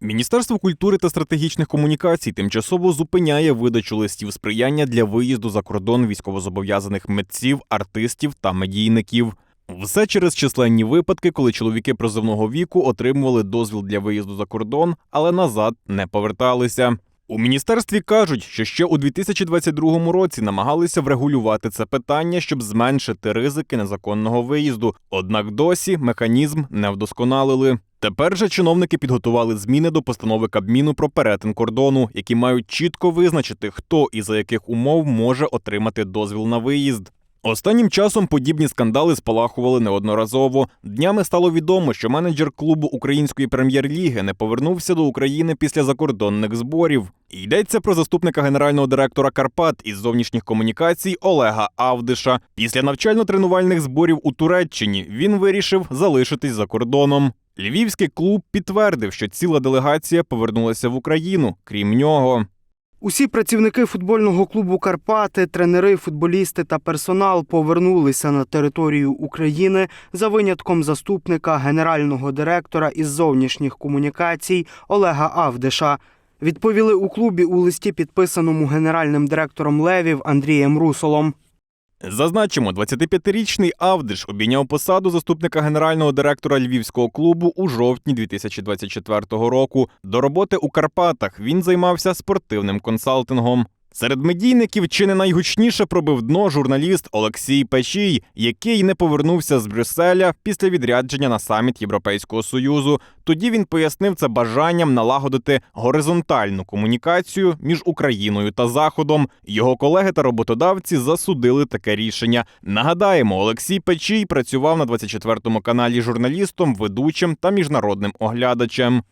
Міністерство культури та стратегічних комунікацій тимчасово зупиняє видачу листів сприяння для виїзду за кордон військовозобов'язаних митців, артистів та медійників. Все через численні випадки, коли чоловіки призовного віку отримували дозвіл для виїзду за кордон, але назад не поверталися. У міністерстві кажуть, що ще у 2022 році намагалися врегулювати це питання, щоб зменшити ризики незаконного виїзду. Однак досі механізм не вдосконалили. Тепер же чиновники підготували зміни до постанови Кабміну про перетин кордону, які мають чітко визначити, хто і за яких умов може отримати дозвіл на виїзд. Останнім часом подібні скандали спалахували неодноразово. Днями стало відомо, що менеджер клубу української прем'єр-ліги не повернувся до України після закордонних зборів. Йдеться про заступника генерального директора Карпат із зовнішніх комунікацій Олега Авдиша. Після навчально-тренувальних зборів у Туреччині він вирішив залишитись за кордоном. Львівський клуб підтвердив, що ціла делегація повернулася в Україну, крім нього. Усі працівники футбольного клубу Карпати, тренери, футболісти та персонал повернулися на територію України за винятком заступника генерального директора із зовнішніх комунікацій Олега Авдиша. Відповіли у клубі у листі, підписаному генеральним директором Левів Андрієм Русолом. Зазначимо, 25-річний Авдиш обійняв посаду заступника генерального директора львівського клубу у жовтні 2024 року. До роботи у Карпатах він займався спортивним консалтингом. Серед медійників чи не найгучніше пробив дно журналіст Олексій Печій, який не повернувся з Брюсселя після відрядження на саміт Європейського союзу. Тоді він пояснив це бажанням налагодити горизонтальну комунікацію між Україною та Заходом. Його колеги та роботодавці засудили таке рішення. Нагадаємо, Олексій Печій працював на 24 каналі журналістом, ведучим та міжнародним оглядачем.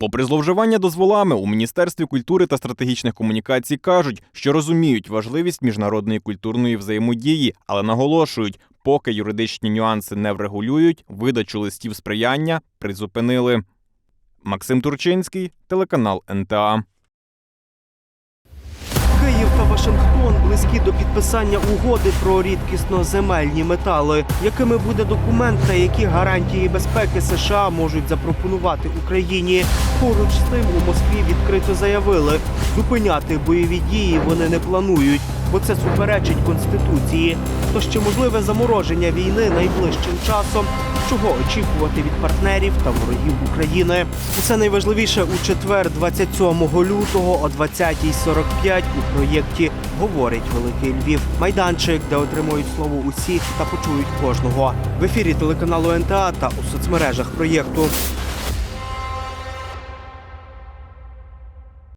Попри зловживання дозволами, у Міністерстві культури та стратегічних комунікацій кажуть, що розуміють важливість міжнародної культурної взаємодії, але наголошують, поки юридичні нюанси не врегулюють, видачу листів сприяння призупинили. Максим Турчинський, телеканал НТА. Київ та Вашингтон близькі до підписання угоди про рідкісно-земельні метали. Якими буде документ та які гарантії безпеки США можуть запропонувати Україні? Поруч з тим у Москві відкрито заявили, зупиняти бойові дії вони не планують, бо це суперечить конституції. То ще можливе замороження війни найближчим часом. Чого очікувати від партнерів та ворогів України? Усе найважливіше у четвер, 27 лютого о 20.45 у проєкті Говорить Великий Львів. Майданчик, де отримують слово усі та почують кожного. В ефірі телеканалу НТА та у соцмережах проєкту.